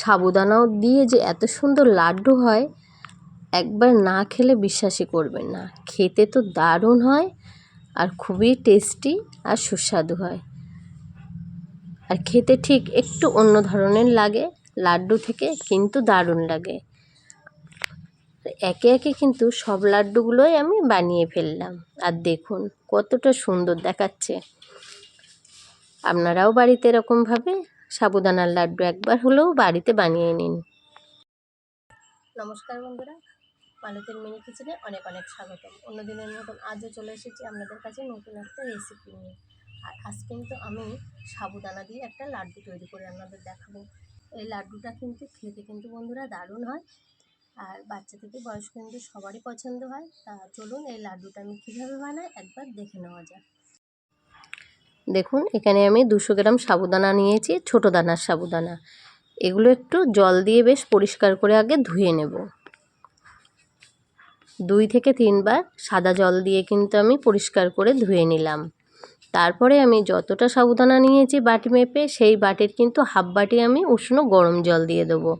সাবুদানাও দিয়ে যে এত সুন্দর লাড্ডু হয়, একবার না খেলে বিশ্বাসই করবেন না। খেতে তো দারুণ হয় আর খুবই টেস্টি আর সুস্বাদু হয়। আর খেতে ঠিক একটু অন্য ধরনের লাগে, লাড্ডু থেকে কিন্তু দারুণ লাগে। একে একে কিন্তু সব লাড্ডুগুলোই আমি বানিয়ে ফেললাম। আর দেখুন কতটা সুন্দর দেখাচ্ছে। আপনারাও বাড়িতে এরকমভাবে সাবুদানার লাড্ডু একবার হলেও বাড়িতে বানিয়ে নিন। নমস্কার বন্ধুরা, মালতের মিনি কিচেনে অনেক অনেক স্বাগতম। অন্যদিনের মতন আজও চলে এসেছি আপনাদের কাছে নতুন একটা রেসিপি নিয়ে। আর আজ কিন্তু আমি সাবুদানা দিয়ে একটা লাড্ডু তৈরি করে আপনাদের দেখাবো। এই লাড্ডুটা কিন্তু খেতে কিন্তু বন্ধুরা দারুণ হয়। আর বাচ্চা থেকে বয়স্ক কিন্তু সবারই পছন্দ হয়। তা চলুন এই লাড্ডুটা আমি কীভাবে বানাই একবার দেখে নেওয়া যাক। দেখুন, এখানে আমি দুশো গ্রাম সাবুদানা নিয়েছি, ছোটো দানার সাবুদানা। এগুলো একটু জল দিয়ে বেশ পরিষ্কার করে আগে ধুয়ে নেব। দুই থেকে তিনবার সাদা জল দিয়ে কিন্তু আমি পরিষ্কার করে ধুয়ে নিলাম। তারপরে আমি যতটা সাবুদানা নিয়েছি বাটি মেপে, সেই বাটির কিন্তু হাফ বাটি আমি উষ্ণ গরম জল দিয়ে দেবো।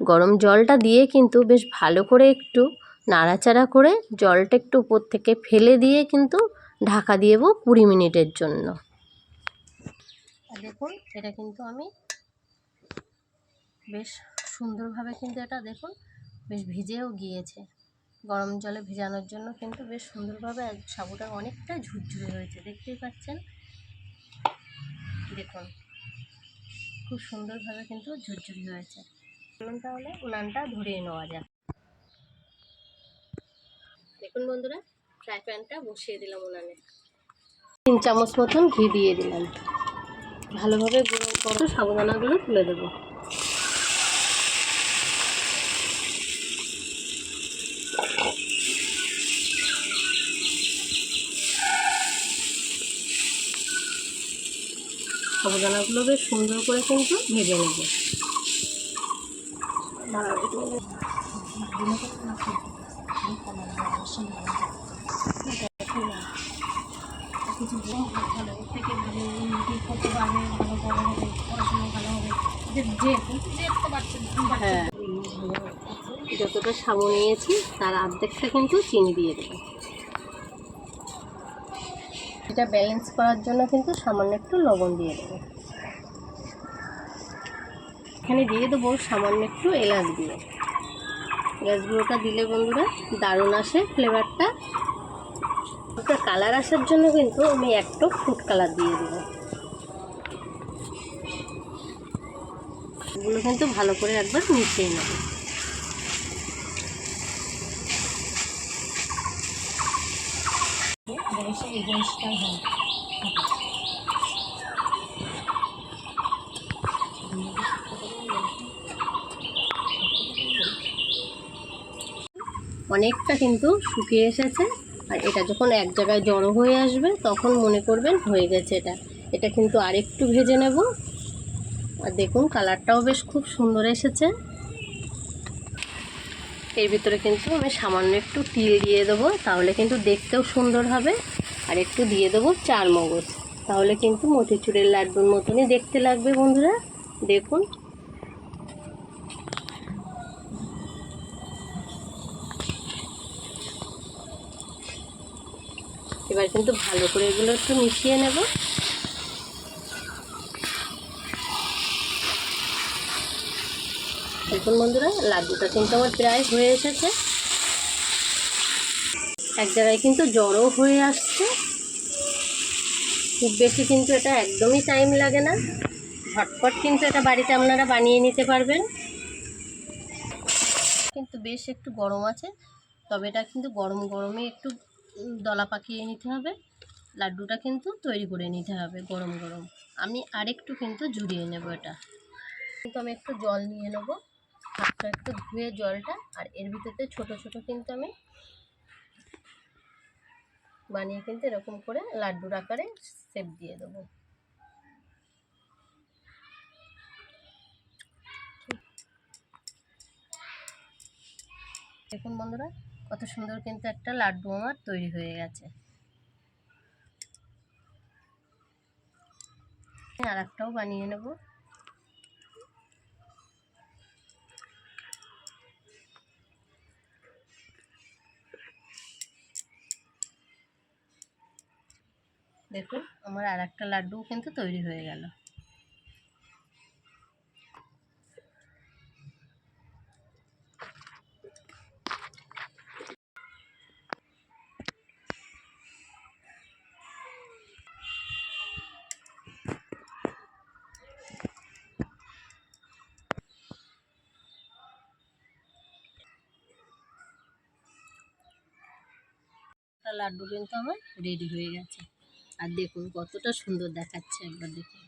গরম জলটা দিয়ে কিন্তু বেশ ভালো করে একটু নাড়াচাড়া করে জলটা একটু উপর থেকে ফেলে দিয়ে কিন্তু ঢাকা দিয়ে দেবো কুড়ি মিনিটের জন্য। দেখুন, এটা কিন্তু আমি বেশ সুন্দরভাবে কিন্তু এটা দেখুন, বেশ ভিজেও গিয়েছে। গরম জলে ভেজানোর জন্য কিন্তু বেশ সুন্দরভাবে সাবুটা অনেকটা ঝুরঝুরে হয়েছে, দেখতেই পাচ্ছেন? দেখুন, খুব সুন্দরভাবে কিন্তু ঝুরঝুরি হয়েছে। চলুন তাহলে উনানটা ধরিয়ে নেওয়া যাক। দেখুন বন্ধুরা ফ্রাই প্যানটা বসিয়ে দিলাম উনানে। তিন চামচ মতন ঘি দিয়ে দিলাম। ভালোভাবে গরম করো সাবধানাগুলো তুলে দেবো। সাবধানাগুলো বেশ সুন্দর করে কিন্তু ভেজে নেব। হ্যাঁ যতটা সাবু নিয়েছি, তার অর্ধেকটা কিন্তু চিনি দিয়ে দেবো। এটা ব্যালেন্স করার জন্য কিন্তু সামান্য একটু লবণ দিয়ে দেবো। এখানে দিয়ে দেবো সামান্য একটু এলাচ দিয়ে এলাচ গুঁড়োটা দিলে বন্ধুরা দারুণ আসে ফ্লেভারটা ওটা কালার আসার জন্য কিন্তু আমি একটু ফুড কালার দিয়ে দেবো। এগুলো কিন্তু ভালো করে একবার মিশিয়ে নেব। অনেকটা কিন্তু শুকিয়ে এসেছে, আর এটা যখন এক জায়গায় জড়ো হয়ে আসবে, তখন মনে করবেন হয়ে গেছে এটা। এটা কিন্তু আরেকটু ভেজে নেব। আর দেখুন, কালারটাও বেশ খুব সুন্দর এসেছে। এর ভিতরে কিন্তু আমি সামান্য একটু তিল দিয়ে দেবো, তাহলে কিন্তু দেখতেও সুন্দর হবে। আর একটু দিয়ে দেবো চার মগজ, তাহলে কিন্তু মতিচুরের লাড্ডুর মতনই দেখতে লাগবে বন্ধুরা। দেখুন। এবার কিন্তু ভালো করে এগুলো একটু মিশিয়ে নেব। দেখুন বন্ধুরা, লাড্ডুটা কিন্তু আমার প্রায় হয়ে এসেছে। এক জায়গায় কিন্তু জড়ও হয়ে আসছে। খুব বেশি কিন্তু এটা একদমই টাইম লাগে না। ঝটপট কিন্তু এটা বাড়িতে আপনারা বানিয়ে নিতে পারবেন। কিন্তু বেশ একটু গরম আছে, তবে এটা কিন্তু গরম গরমে একটু দলা পাকিয়ে নিতে হবে। লাড্ডুটা কিন্তু তৈরি করে নিতে হবে গরম গরম। আমি আরেকটু কিন্তু জুড়িয়ে নেব এটা। কিন্তু আমি একটু জল নিয়ে নেব। একটু ধুয়ে জলটা আর এর ভিতরে ছোট ছোট কিন্তু আমি বানিয়ে কিন্তু এরকম করে লাড্ডুর আকারে সেপ দিয়ে দেবো। দেখুন বন্ধুরা, কত সুন্দর কিন্তু একটা লাড্ডু আমার তৈরি হয়ে গেছে। আর একটাও বানিয়ে নেব। দেখুন, আমার আর একটা লাড্ডু কিন্তু তৈরি হয়ে গেল। একটা লাড্ডু কিন্তু আমার রেডি হয়ে গেছে। আর দেখুন কতটা সুন্দর দেখাচ্ছে একবার দেখুন।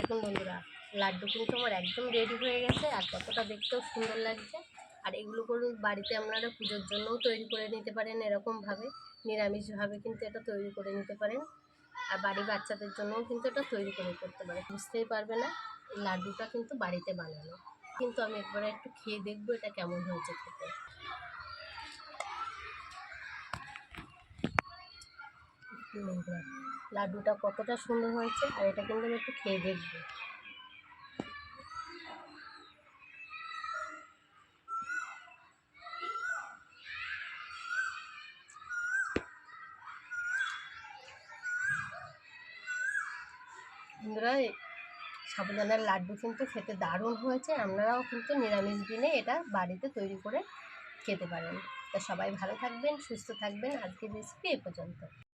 দেখুন বন্ধুরা, লাড্ডু কিন্তু আমার একদম রেডি হয়ে গেছে আর কতটা দেখতেও সুন্দর লাগছে। আর এগুলো করুন, বাড়িতে আপনারা পুজোর জন্যও তৈরি করে নিতে পারেন এরকমভাবে, নিরামিষভাবে কিন্তু এটা তৈরি করে নিতে পারেন। আর বাড়ির বাচ্চাদের জন্যও কিন্তু এটা তৈরি করে করতে পারে বুঝতেই পারবে না লাড্ডুটা কিন্তু বাড়িতে বানানো। কিন্তু আমি একবার একটু খেয়ে দেখব এটা কেমন হয়েছে খেতে। বন্ধুরা, লাড্ডুটা কতটা সুন্দর হয়েছে আর এটা কিন্তু আমি একটু খেয়ে দেখব। বন্ধুরা সাবুদানার লাড্ডু কিন্তু খেতে দারুণ হয়েছে আপনারাও কিন্তু নিরামিষ দিনে এটা বাড়িতে তৈরি করে খেতে পারেন। তা সবাই ভালো থাকবেন সুস্থ থাকবেন আজকের রেসিপি এ পর্যন্ত।